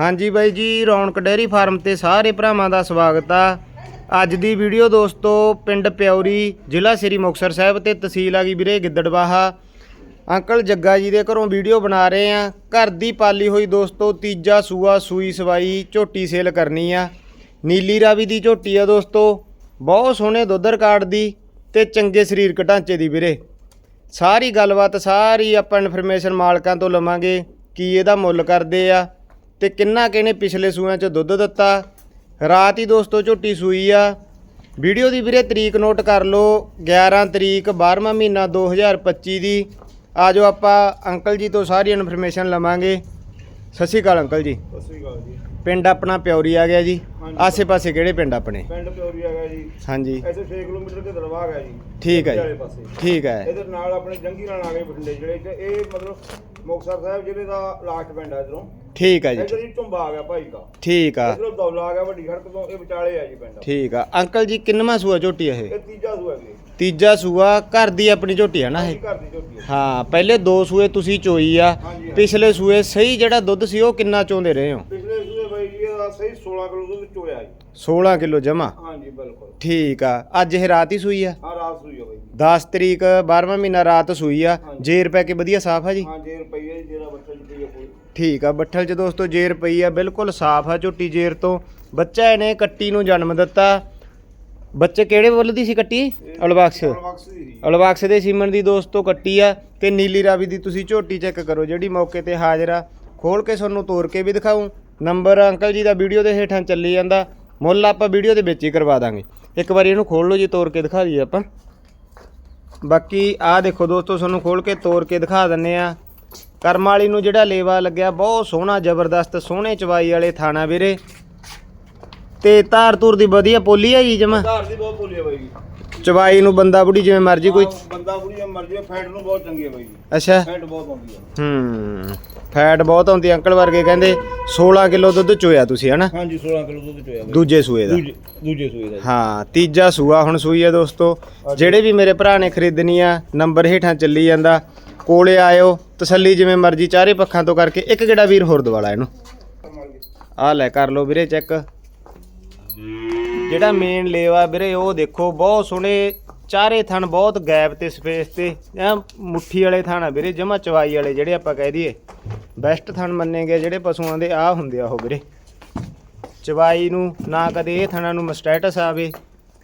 ਹਾਂਜੀ ਬਾਈ ਜੀ, ਰੌਣਕ ਡੇਅਰੀ ਫਾਰਮ ਤੇ ਸਾਰੇ ਭਰਾਵਾਂ ਦਾ ਸਵਾਗਤ ਆ। ਅੱਜ ਦੀ ਵੀਡੀਓ ਦੋਸਤੋ, ਪਿੰਡ ਪਿਉਰੀ ਜ਼ਿਲ੍ਹਾ ਸ੍ਰੀ ਮੁਕਤਸਰ ਸਾਹਿਬ ਤੇ ਤਹਿਸੀਲ ਆ ਗਈ ਵੀਰੇ ਗਿੱਦੜਵਾਹਾ। ਅੰਕਲ ਜੱਗਾ ਜੀ ਦੇ ਘਰੋਂ ਵੀਡੀਓ ਬਣਾ ਰਹੇ ਆ। ਘਰ ਦੀ ਪਾਲੀ ਹੋਈ ਦੋਸਤੋ, ਤੀਜਾ ਸੂਆ ਸੂਈ ਸਵਾਈ ਝੋਟੀ ਸੇਲ ਕਰਨੀ ਆ। ਨੀਲੀ ਰਾਵੀ ਦੀ ਝੋਟੀ ਆ ਦੋਸਤੋ, ਬਹੁਤ ਸੋਹਣੇ ਦੁੱਧ ਰਿਕਾਰਡ ਦੀ ਤੇ ਚੰਗੇ ਸਰੀਰਕ ਢਾਂਚੇ ਦੀ ਵੀਰੇ। ਸਾਰੀ ਗੱਲਬਾਤ, ਸਾਰੀ ਆਪਾਂ ਇਨਫੋਰਮੇਸ਼ਨ ਮਾਲਕਾਂ ਤੋਂ ਲਵਾਂਗੇ ਕੀ ਇਹਦਾ ਮੁੱਲ ਕਰਦੇ ਆ। ਤੇ ਕਿੰਨਾ ਕਿਹਨੇ ਪਿਛਲੇ ਸੂਆਂ 'ਚ ਦੁੱਧ ਦਿੱਤਾ? ਰਾਤ ਹੀ ਦੋਸਤੋ ਝੋਟੀ ਸੂਈ ਆ। ਵੀਡੀਓ ਦੀ ਵੀਰੇ ਤਰੀਕ ਨੋਟ ਕਰ ਲਓ 11 ਤਰੀਕ 12ਵਾਂ ਮਹੀਨਾ 2025 ਦੀ। ਆਜੋ ਆਪਾਂ ਅੰਕਲ ਜੀ ਤੋਂ ਸਾਰੀ ਇਨਫੋਰਮੇਸ਼ਨ ਲਵਾਂਗੇ। ਸਤਿ ਸ਼੍ਰੀ ਅਕਾਲ ਅੰਕਲ ਜੀ। ਸਤਿ ਸ੍ਰੀ ਅਕਾਲ ਜੀ। ਪਿੰਡ ਆਪਣਾ ਪਿਉਰੀ ਆ ਗਿਆ ਜੀ। ਹਾਂਜੀ। ਆਸੇ-ਪਾਸੇ ਕਿਹੜੇ ਪਿੰਡ ਆਪਣੇ? ਪਿੰਡ ਪਿਉਰੀ ਹੈਗਾ ਜੀ। ਹਾਂਜੀ। ਇੱਥੇ 6 ਕਿਲੋਮੀਟਰ ਤੇ ਦਰਵਾਹ ਹੈਗਾ ਜੀ। ਠੀਕ ਹੈ ਵਾਲੇ ਜੀ ਪਾਸੇ। ਠੀਕ ਹੈ ਇਹਦੇ ਨਾਲ ਆਪਣੇ ਜੰਗੀ ਨਾਲ ਆ ਗਏ ਬਠਿੰਡੇ ਜਿਹੜੇ ਚ ਇਹ ਮਤਲਬ ਮੁਕਤਸਰ ਸਾਹਿਬ ਜ਼ਿਲ੍ਹੇ ਦਾ ਲਾਸਟ ਪਿੰਡ ਹੈ ਇਧਰੋਂ। ਠੀਕ ਹੈ ਜੀ। ਇਧਰ ਹੀ ਝੁੰਬਾ ਆ ਗਿਆ ਭਾਈ ਦਾ। ਠੀਕ ਆ। ਇਧਰੋਂ ਦੌਲਾ ਆ ਗਿਆ ਵੱਡੀ ਸੜਕ ਤੋਂ। ਇਹ ਵਿਚਾਲੇ ਆ ਜੀ ਪਿੰਡ। ਠੀਕ ਆ। ਅੰਕਲ ਜੀ ਕਿੰਨਵਾਂ ਸੂਆ ਝੋਟੀ ਇਹ? ਇਹ ਤੀਜਾ ਸੂਆ ਜੀ। ਤੀਜਾ ਸੂਆ ਘਰ ਦੀ ਆਪਣੀ ਝੋਟੀ ਆ ਨਾ ਇਹ? ਘਰ ਦੀ ਝੋਟੀ ਹੈ ਹਾਂ ਪਹਿਲੇ ਦੋ ਸੂਏ ਤੁਸੀਂ ਚੋਈ ਆ। ਹਾਂਜੀ। ਪਿਛਲੇ ਸੂਏ ਸਹੀ ਜਿਹੜਾ ਦੁੱਧ ਸੀ ਉਹ ਕਿੰਨਾ ਚੋਂਦੇ ਰਹੇ ਹੋ? ਪਿਛਲੇ ਸਹੀ 16 ਕਿਲੋ ਦੁੱਧ ਚੋਇਆ ਜੀ। 16 ਕਿਲੋ ਜਮਾ? ਹਾਂਜੀ ਬਿਲਕੁਲ। ਠੀਕ ਆ। ਅੱਜ ਇਹ ਰਾਤ ਹੀ ਸੂਈ ਆ? ਹਾਂ ਰਾਤ ਸੂਈ ਆ ਬਾਈ ਜੀ। 10 ਤਰੀਕ 12ਵਾਂ ਮਹੀਨਾ ਰਾਤ ਸੂਈ ਆ। ਜੇਰ ਪੈ ਕੇ ਵਧੀਆ ਸਾਫ਼ ਆ ਜੀ? ਹਾਂ ਜੇ ਰੁਪਈਏ ਜਿਹੜਾ ਬੱਚਾ ਜੀ ਰੁਪਈਆ ਕੋਈ। ਠੀਕ ਆ। ਬੱਠਲ ਚ ਦੋਸਤੋ ਜੇਰ ਪਈ ਆ ਬਿਲਕੁਲ ਸਾਫ਼ ਆ ਝੋਟੀ ਜੇਰ ਤੋਂ। ਬੱਚਾ ਇਹਨੇ ਕੱਟੀ ਨੂੰ ਜਨਮ ਦਿੱਤਾ। ਬੱਚੇ ਕਿਹੜੇ ਮੁੱਲ ਦੀ ਸੀ ਕੱਟੀ? ਅਲਬਖਸ਼ ਬਕਸ ਦੀ ਸੀ। ਅਲਬਖਸ਼ ਦੇ ਸੀਮਨ ਦੀ ਦੋਸਤੋ ਕੱਟੀ ਆ ਤੇ ਨੀਲੀ ਰਾਵੀ ਦੀ ਤੁਸੀਂ ਝੋਟੀ ਚੈੱਕ ਕਰੋ। ਜਿਹੜੀ ਮੌਕੇ ਤੇ ਹਾਜ਼ਰ ਆ ਖੋਲ ਕੇ ਤੁਹਾਨੂੰ ਤੋੜ ਕੇ ਵੀ ਦਿਖਾਉਂ ਨੰਬਰ ਅੰਕਲ ਜੀ ਦਾ ਵੀਡੀਓ ਦੇ ਹੇਠਾਂ ਚੱਲੀ ਜਾਂਦਾ। ਮੁੱਲ ਆਪਾਂ ਵੀਡੀਓ ਦੇ ਵਿੱਚ ਹੀ ਕਰਵਾ ਦਾਂਗੇ। ਇੱਕ ਵਾਰੀ ਇਹਨੂੰ ਖੋਲ ਲਓ ਜੀ ਤੋੜ ਕੇ ਦਿਖਾ ਦਈਏ ਆਪਾਂ। ਬਾਕੀ ਆਹ ਦੇਖੋ ਦੋਸਤੋ, ਤੁਹਾਨੂੰ ਖੋਲ ਕੇ ਤੋੜ ਕੇ ਦਿਖਾ ਦਿੰਨੇ ਆ। ਕਰਮ ਵਾਲੀ ਨੂੰ ਜਿਹੜਾ ਲੇਵਾ ਲੱਗਿਆ, ਬਹੁਤ ਸੋਹਣਾ, ਜ਼ਬਰਦਸਤ, ਸੋਹਣੇ ਚਵਾਈ ਵਾਲੇ ਥਾਣਾ ਵੀਰੇ। ਤੇ ਧਾਰ ਧੂਰ ਦੀ ਵਧੀਆ ਪੋਲੀ ਆ ਜੀ ਜਮਾ? ਧਾਰ ਦੀ ਬਹੁਤ ਪੋਲੀ ਹੈ ਬਾਈ ਜੀ। ਚਵਾਈ ਨੂੰ ਬੰਦਾ ਬੁੜੀ ਜਿਵੇਂ ਮਰਜ਼ੀ ਕੋਈ ਹਾਂ, ਬੰਦਾ ਬੁੜੀ ਮਰਜ਼ੀ ਫੈਟ ਨੂੰ ਬਹੁਤ ਚੰਗੀ ਹੈ ਬਾਈ। ਅੱਛਾ। ਫੈਟ ਬਹੁਤ ਆਉਂਦੀ ਹੈ ਹੂੰ ਫੈਟ ਬਹੁਤ ਹੁੰਦੀ ਅੰਕਲ ਵਰਗੇ ਕਹਿੰਦੇ 16 ਕਿਲੋ ਦੁੱਧ ਚੋਇਆ ਤੁਸੀਂ ਹਨਾ? ਹਾਂਜੀ 16 ਕਿਲੋ ਦੁੱਧ ਚੋਇਆ ਦੂਜੇ ਸੂਏ ਦਾ। ਦੂਜੇ ਸੂਏ ਦਾ। ਹਾਂ ਤੀਜਾ ਸੂਆ ਹੁਣ ਸੂਈ ਆ ਦੋਸਤੋ। ਜਿਹੜੇ ਵੀ ਮੇਰੇ ਭਰਾ ਨੇ ਖਰੀਦਣੀ ਆ ਨੰਬਰ ਹੇਠਾਂ ਚੱਲੀ ਜਾਂਦਾ। ਕੋਲੇ ਆਇਓ ਤਸੱਲੀ ਜਿਵੇਂ ਮਰਜ਼ੀ ਚਾਰੇ ਪੱਖਾਂ ਤੋਂ ਕਰਕੇ ਇੱਕ ਗੇੜਾ ਵੀਰ ਹੋਰ ਦਵਾਲਾ ਇਹਨੂੰ। ਆ ਲੈ ਕਰ ਲਓ ਵੀਰੇ ਚੈੱਕ। ਜਿਹੜਾ ਮੇਨ ਲੇਵਾ ਵੀਰੇ, ਉਹ ਦੇਖੋ, ਬਹੁਤ ਸੋਹਣੇ, ਚਾਰੇ ਥਣ ਬਹੁਤ ਗੈਪ ਤੇ ਸਪੇਸ ਤੇ। ਐਂ ਮੁੱਠੀ ਵਾਲੇ ਥਣ ਆ ਵੀਰੇ, ਜਮਾ ਚਵਾਈ ਵਾਲੇ ਜਿਹੜੇ ਆਪਾਂ ਕਹਿ ਦਈਏ। ਬੈਸਟ ਥਣ ਮੰਨੇ ਗਏ ਜਿਹੜੇ ਪਸ਼ੂਆਂ ਦੇ ਆ ਹੁੰਦੇ ਆ ਉਹ ਵੀਰੇ। ਚਵਾਈ ਨੂੰ, ਨਾ ਕਦੇ ਇਹ ਥਣਾ ਨੂੰ ਮਸਟੈਟਸ ਆਵੇ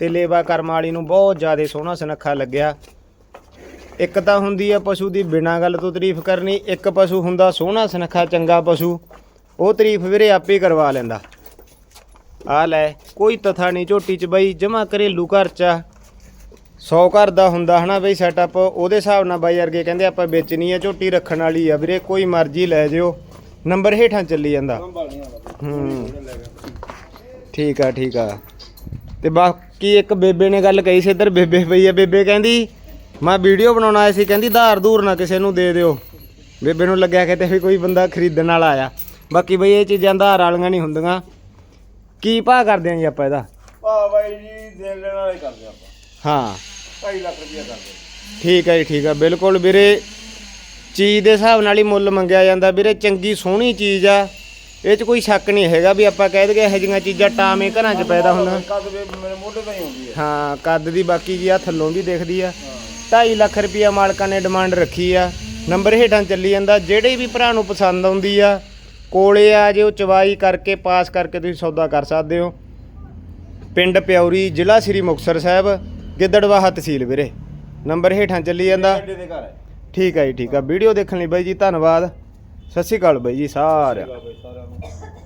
ਤੇ ਲੇਵਾ ਕਰਮ ਵਾਲੀ ਨੂੰ ਬਹੁਤ ਜ਼ਿਆਦਾ ਸੋਹਣਾ ਸੁਨੱਖਾ ਲੱਗਿਆ। ਇੱਕ ਤਾਂ ਹੁੰਦੀ ਆ ਪਸ਼ੂ ਦੀ ਬਿਨਾਂ ਗੱਲ ਤੋਂ ਤਾਰੀਫ ਕਰਨੀ, ਇੱਕ ਪਸ਼ੂ ਹੁੰਦਾ ਸੋਹਣਾ ਸੁਨੱਖਾ ਚੰਗਾ ਪਸ਼ੂ, ਉਹ ਤਾਰੀਫ ਵੀਰੇ ਆਪੇ ਕਰਵਾ ਲੈਂਦਾ। ਆ ਲੈ, ਕੋਈ ਤਥਾ ਨਹੀਂ ਝੋਟੀ ਚ ਬਈ ਜਮਾ ਘਰੇਲੂ ਘਰ ਚ ਆ। 100 ਘਰ ਦਾ ਹੁੰਦਾ ਹਨਾ ਬਈ ਸੈਟਅਪ ਉਹਦੇ ਹਿਸਾਬ ਨਾਲ ਬਾਈ ਵਰਗੇ ਕਹਿੰਦੇ ਆਪਾਂ ਵੇਚਣੀ ਆ, ਝੋਟੀ ਰੱਖਣ ਵਾਲੀ ਆ ਵੀਰੇ, ਕੋਈ ਮਰਜ਼ੀ ਲੈ ਜਿਓ। ਨੰਬਰ ਹੇਠਾਂ ਚੱਲੀ ਜਾਂਦਾ। ਹੂੰ। ਠੀਕ ਆ ਠੀਕ ਆ। ਤੇ ਬਾਕੀ ਇੱਕ ਬੇਬੇ ਨੇ ਗੱਲ ਕਹੀ ਸੀ ਇੱਧਰ, ਬੇਬੇ ਪਈ ਆ, ਬੇਬੇ ਕਹਿੰਦੀ, ਮੈਂ ਵੀਡੀਓ ਬਣਾਉਣ ਆਇਆ ਸੀ, ਕਹਿੰਦੀ ਧਾਰ ਧੂਰ ਨਾ ਕਿਸੇ ਨੂੰ ਦੇ ਦਿਓ। ਬੇਬੇ ਨੂੰ ਲੱਗਿਆ ਕਿਤੇ ਵੀ ਕੋਈ ਬੰਦਾ ਖਰੀਦਣ ਵਾਲਾ ਆਇਆ। ਬਾਕੀ ਬਈ ਇਹ ਚੀਜ਼ਾਂ ਧਾਰ ਵਾਲੀਆਂ ਨਹੀਂ ਹੁੰਦੀਆਂ। ਕੀ ਭਾਅ ਕਰਦੇ ਆਂ ਜੀ ਆਪਾਂ ਇਹਦਾ? ਭਾ ਬਾਈ ਜੀ ਦੇਣ ਲੈਣ ਵਾਲੇ ਕਰਦੇ ਆਪਾਂ। ਹਾਂ। 2.5 ਲੱਖ ਰੁਪਇਆ ਕਰਦੇ ਠੀਕ ਹੈ ਜੀ ਠੀਕ ਹੈ ਬਿਲਕੁਲ ਵੀਰੇ ਚੀਜ਼ ਦੇ ਹਿਸਾਬ ਨਾਲ ਹੀ ਮੁੱਲ ਮੰਗਿਆ ਜਾਂਦਾ। ਵੀਰੇ ਚੰਗੀ ਸੋਹਣੀ ਚੀਜ਼ ਆ। ਇਹ 'ਚ ਕੋਈ ਸ਼ੱਕ ਨਹੀਂ ਹੈਗਾ ਵੀ ਆਪਾਂ ਕਹਿ ਦਈਏ ਇਹੋ ਜਿਹੀਆਂ ਚੀਜ਼ਾਂ ਟਾਵੇਂ ਘਰਾਂ 'ਚ ਪੈਦਾ ਹੁੰਦਾ ਕਦ ਵੇ ਮੇਰੇ ਮੋਢੇ ਤਾਂ ਹੀ ਹੁੰਦੀ ਹੈ ਹਾਂ ਕੱਦ ਦੀ ਬਾਕੀ ਜੀ ਆ ਥੱਲੋਂ ਵੀ ਦਿਖਦੀ ਆ। 2.5 ਲੱਖ ਰੁਪਿਆ ਮਾਲਕਾਂ ਨੇ ਡਿਮਾਂਡ ਰੱਖੀ ਆ। ਨੰਬਰ ਹੇਠਾਂ ਚੱਲੀ ਜਾਂਦਾ। ਜਿਹੜੇ ਵੀ ਭਰਾ ਨੂੰ ਪਸੰਦ ਆਉਂਦੀ ਆ ਕੋਲੇ ਆ ਜੇ ਉਹ ਚਵਾਈ ਕਰਕੇ ਪਾਸ ਕਰਕੇ ਤੁਸੀਂ ਸੌਦਾ ਕਰ ਸਕਦੇ ਹੋ। ਪਿੰਡ ਪਿਉਰੀ ਜ਼ਿਲ੍ਹਾ ਸ੍ਰੀ ਮੁਕਤਸਰ ਸਾਹਿਬ ਗਿੱਦੜਵਾਹਾ ਤਹਿਸੀਲ ਵੀਰੇ। ਨੰਬਰ ਹੇਠਾਂ ਚੱਲੀ ਜਾਂਦਾ। ਠੀਕ ਹੈ ਜੀ ਠੀਕ ਆ। ਵੀਡੀਓ ਦੇਖਣ ਲਈ ਬਾਈ ਜੀ ਧੰਨਵਾਦ। ਸਤਿ ਸ਼੍ਰੀ ਅਕਾਲ ਬਾਈ ਜੀ ਸਾਰਿਆਂ ਬਾਈ ਸਾਰਿਆਂ ਨੂੰ।